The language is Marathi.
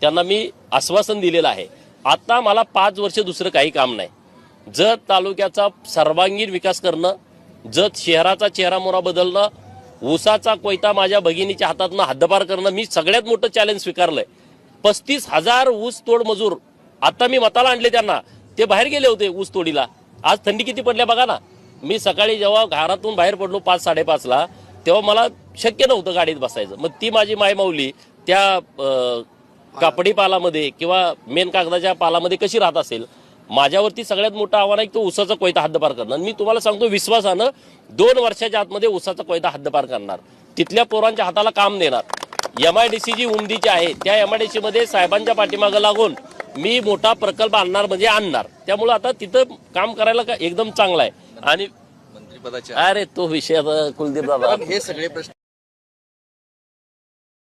त्यांना मी आश्वासन दिलेलं आहे. आता मला पाच वर्ष दुसरं काही काम नाही. जत तालुक्याचा सर्वांगीण विकास करणं जत शहराचा चेहरा मोरा बदलणं ऊसाचा कोयता माझ्या भगिनीच्या हातातनं हद्दपार करणं मी सगळ्यात मोठं चॅलेंज स्वीकारलंय. पस्तीस हजार ऊस तोड मजूर आता मी मताला आणले त्यांना. ते बाहेर गेले होते ऊस तोडीला. आज थंडी किती पडल्या बघा ना. मी सकाळी जेव्हा घरातून बाहेर पडलो पाच साडेपाचला तेव्हा मला शक्य नव्हतं गाडीत बसायचं. मग ती माझी मायमाऊली त्या कापडी पालामध्ये किंवा मेन कागदाच्या पालामध्ये कशी राहत असेल माझ्यावरती सगळ्यात मोठं आव्हान आहे तो उसाचा कोयता हद्दपार करणं आणि मी तुम्हाला सांगतो विश्वासानं दोन वर्षाच्या आतमध्ये उसाचा कोयता हद्दपार करणार. तिथल्या पोरांच्या हाताला काम देणार. एम आय डी सी जी उमदीची आहे त्या एम आय डी सी मध्ये साहेबांच्या पाठीमागं लागून मी मोठा प्रकल्प आणणार म्हणजे आणणार. त्यामुळे आता तिथं काम करायला का एकदम चांगलं आहे. आणि मंत्रिपदाचे अरे तो विषय कुलदीप दादा. हे सगळे प्रश्न